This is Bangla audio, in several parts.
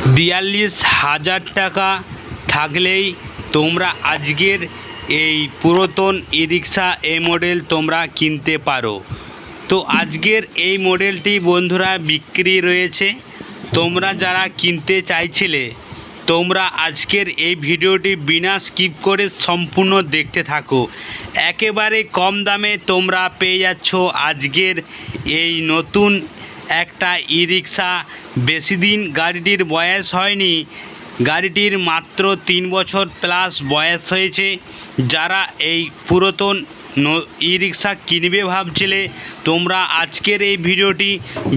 বিয়াল্লিশ হাজার টাকা থাকলেই তোমরা আজকের এই পুরাতন ই রিক্সা এই মডেল তোমরা কিনতে পারো। তো আজকের এই মডেলটি বন্ধুরা বিক্রি রয়েছে। তোমরা যারা কিনতে চাইছিলে, তোমরা আজকের এই ভিডিওটি বিনা স্কিপ করে সম্পূর্ণ দেখতে থাকো। একেবারে কম দামে তোমরা পেয়ে যাচ্ছ আজকের এই নতুন একটা ই রিক্সা বেশি দিন গাড়িটির বয়স হয়নি। গাড়িটির মাত্র তিন বছর প্লাস বয়স হয়েছে। যারা এই পুরাতন ই রিক্সা কিনবে ভাবছিলে, তোমরা আজকের এই ভিডিওটি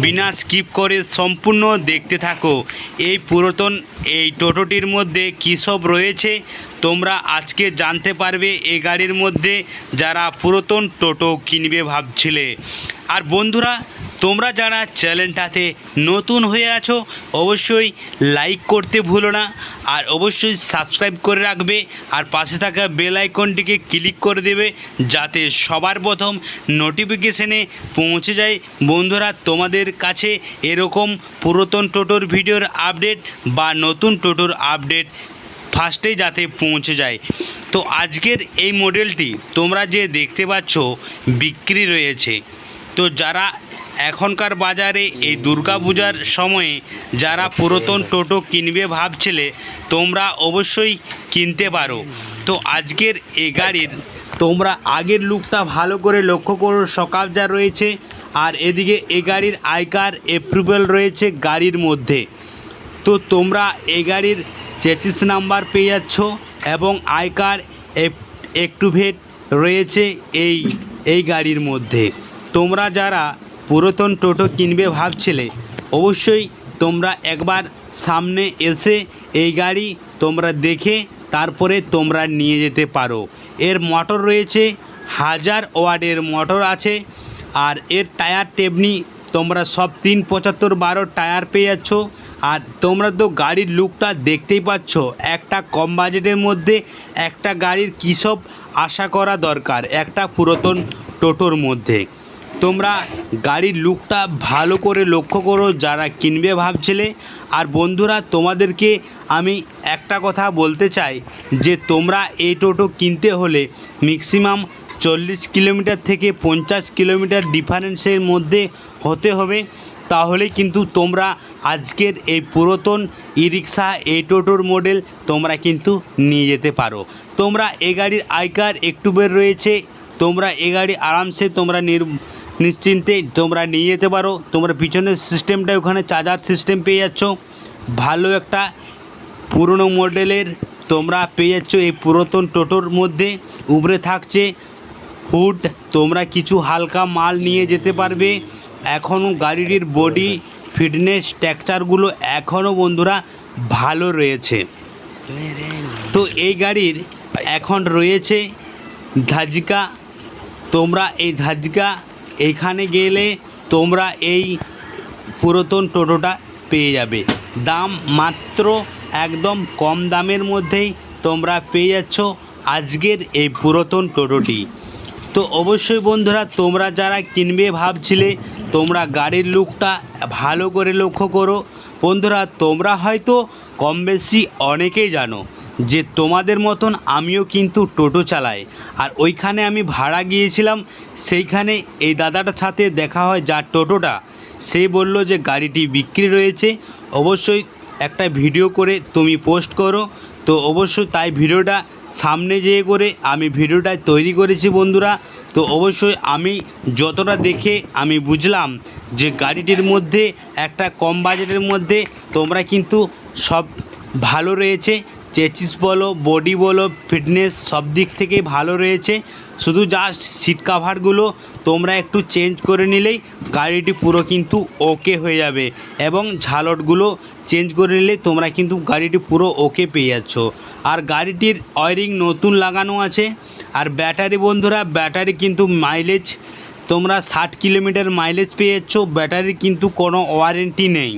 বিনা স্কিপ করে সম্পূর্ণ দেখতে থাকো। এই পুরাতন এই টোটোটির মধ্যে কী সব রয়েছে তোমরা আজকে জানতে পারবে এই গাড়ির মধ্যে যারা পুরাতন টোটো কিনবে ভাবছিলে। আর বন্ধুরা, তোমরা যারা চ্যানেলটাতে নতুন হয়ে আছো, অবশ্যই লাইক করতে ভুলো না আর অবশ্যই সাবস্ক্রাইব করে রাখবে আর পাশে থাকা বেল আইকনটিকে ক্লিক করে দেবে যাতে সবার প্রথম নোটিফিকেশনে পৌঁছে যায়। বন্ধুরা, তোমাদের কাছে এরকম পুরাতন টোটোর ভিডিওর আপডেট বা নতুন টোটোর আপডেট ফার্স্টেই যাতে পৌঁছে যায়। তো আজকের এই মডেলটি তোমরা যে দেখতে পাচ্ছ বিক্রি রয়েছে। তো যারা এখনকার বাজারে এই দুর্গাপূজার সময়ে যারা পুরাতন টোটো কিনবে ভাবছিলে, তোমরা অবশ্যই কিনতে পারো। তো আজকের এই গাড়ির তোমরা আগের লুকটা ভালো করে লক্ষ্য করো, সকাল যা রয়েছে, আর এদিকে এই গাড়ির আইকার অ্যাপ্রুভেল রয়েছে গাড়ির মধ্যে। তো তোমরা এই গাড়ির চেচিস নাম্বার পেয়ে যাচ্ছ এবং আইকার অ্যাক্টিভেট রয়েছে এই এই গাড়ির মধ্যে। তোমরা যারা পুরাতন টোটো কিনবে ভাবছিলে, অবশ্যই তোমরা একবার সামনে এসে এই গাড়ি তোমরা দেখে তারপরে তোমরা নিয়ে যেতে পারো। এর মোটর রয়েছে, হাজার ওয়ার্ডের মোটর আছে, আর এর টায়ার টেবনি তোমরা সব তিন পঁচাত্তর বারো টায়ার পেয়ে যাচ্ছ আর তোমরা তো গাড়ির লুকটা দেখতেই পাচ্ছ। একটা কম বাজেটের মধ্যে একটা গাড়ির কী সব আশা করা দরকার, একটা পুরাতন টোটোর মধ্যে। তোমরা গাড়ির লুকটা ভালো করে লক্ষ্য করো যারা কিনবে ভাবছিলে। আর বন্ধুরা, তোমাদেরকে আমি একটা কথা বলতে চাই যে তোমরা এই টোটো কিনতে হলে ম্যাক্সিমাম চল্লিশ কিলোমিটার থেকে পঞ্চাশ কিলোমিটার ডিফারেন্সের মধ্যে হতে হবে। তাহলে কিন্তু তোমরা আজকের এই পুরাতন ই রিক্সা এই টোটোর মডেল তোমরা কিন্তু নিয়ে যেতে পারো। তোমরা এ গাড়ির আইকার একটু বের রয়েছে, তোমরা এ গাড়ি আরামসে তোমরা নির, নিশ্চিন্তে তোমরা নিয়ে যেতে পারো। তোমরা পিছনের সিস্টেমটা ওখানে চার্জার সিস্টেম পেয়ে যাচ্ছ। ভালো একটা পুরনো মডেলের তোমরা পেয়ে যাচ্ছ এই পুরাতন টোটোর মধ্যে। উপরে থাকছে। হুড তোমরা কিছু হালকা মাল নিয়ে যেতে পারবে। এখনও গাড়িটির বডি ফিটনেস স্ট্রাকচারগুলো এখনও বন্ধুরা ভালো রয়েছে। তো এই গাড়ির এখন রয়েছে ধাজিকা। তোমরা এই ধাজিকা এইখানে গেলে তোমরা এই পুরাতন টোটোটা পেয়ে যাবে। দাম মাত্র একদম কম দামের মধ্যেই তোমরা পেয়ে যাচ্ছ আজকের এই পুরাতন টোটোটি। তো অবশ্যই বন্ধুরা, তোমরা যারা কিনবে ভাবছিলে, তোমরা গাড়ির লুকটা ভালো করে লক্ষ্য করো। বন্ধুরা, তোমরা হয়তো কম বেশি অনেকেই জানো যে তোমাদের মতন আমিও কিন্তু টোটো চালাই। আর ওইখানে আমি ভাড়া গিয়েছিলাম, সেইখানে এই দাদাটার সাথে দেখা হয় যার টোটোটা। সে বলল যে গাড়িটি বিক্রি রয়েছে। অবশ্যই একটা ভিডিও করে তুমি পোস্ট করো। তো অবশ্যই তাই ভিডিওটা সামনে যেয়ে করে আমি ভিডিওটা তৈরি করেছি বন্ধুরা। তো অবশ্যই আমি যতটা দেখে আমি বুঝলাম যে গাড়িটির মধ্যে একটা কম বাজেটের মধ্যে তোমরা কিন্তু সব ভালো রয়েছে। চেচিস বলো, বডি বলো, ফিটনেস সব দিক থেকে ভালো রয়েছে। শুধু জাস্ট সিট কাভারগুলো তোমরা একটু চেঞ্জ করে নিলেই গাড়িটি পুরো কিন্তু ওকে হয়ে যাবে। এবং ঝালটগুলো চেঞ্জ করে নিলে তোমরা কিন্তু গাড়িটি পুরো ওকে পেয়ে যাচ্ছ। আর গাড়িটির অয়ারিং নতুন লাগানো আছে। আর ব্যাটারি বন্ধুরা, ব্যাটারি কিন্তু মাইলেজ তোমরা ষাট কিলোমিটার মাইলেজ পেয়ে যাচ্ছ। ব্যাটারির কিন্তু কোনো ওয়ারেন্টি নেই।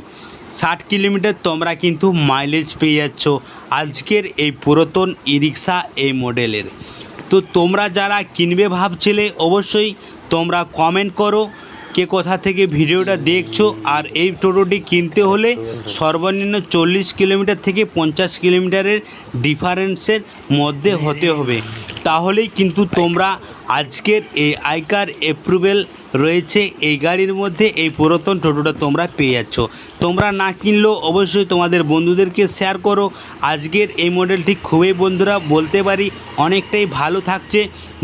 ষাট কিলোমিটার তোমরা কিন্তু মাইলেজ পেয়ে যাচ্ছ। আজকের এই পুরাতন ই রিক্সা এই মডেলের তো তোমরা যারা কিনবে ভাবছিলে, অবশ্যই তোমরা কমেন্ট করো কে কোথা থেকে ভিডিওটা দেখছ। আর এই টোটোটি কিনতে হলে সর্বনিম্ন চল্লিশ কিলোমিটার থেকে পঞ্চাশ কিলোমিটারের ডিফারেন্সের মধ্যে হতে হবে। তাহলেই কিন্তু তোমরা আজকের এই আইকার অ্যাপ্রুভেল রয়েছে, এই গাড়ির মধ্যে এই পুরাতন টোটোটা তোমরা পেয়ে যাচ্ছ। তোমরা না কিনলেও অবশ্যই তোমাদের বন্ধুদেরকে শেয়ার করো। আজকের এই মডেলটি খুবই বন্ধুরা, বলতে পারি অনেকটাই ভালো থাকছে।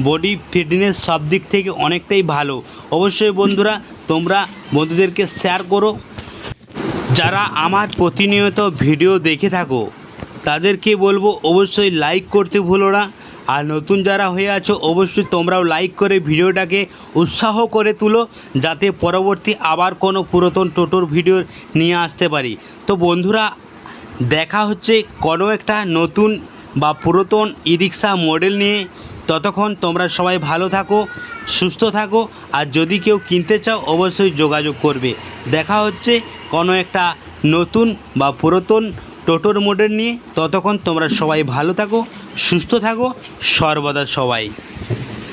বডি ফিটনেস সব দিক থেকে অনেকটাই ভালো। অবশ্যই বন্ধুরা, তোমরা বন্ধুদেরকে শেয়ার করো। যারা আমার প্রতিনিয়ত ভিডিও দেখে থাকো তাদেরকে বলব অবশ্যই লাইক করতে ভুলো না। আর নতুন যারা হয়ে আছো, অবশ্যই তোমরাও লাইক করে ভিডিওটাকে উৎসাহ করে তুলো, যাতে পরবর্তী আবার কোনো পুরাতন টোটোর ভিডিও নিয়ে আসতে পারি। তো বন্ধুরা, দেখা হচ্ছে কোনো একটা নতুন বা পুরাতন ই রিক্সা মডেল নিয়ে। ততক্ষণ তোমরা সবাই ভালো থাকো, সুস্থ থাকো, আর যদি কেউ কিনতে চাও, অবশ্যই যোগাযোগ করবে। দেখা হচ্ছে কোনো একটা নতুন বা পুরাতন টোটোর মোডের নিয়ে ততক্ষণ তোমরা সবাই ভালো থাকো সুস্থ থাকো সর্বদা সবাই।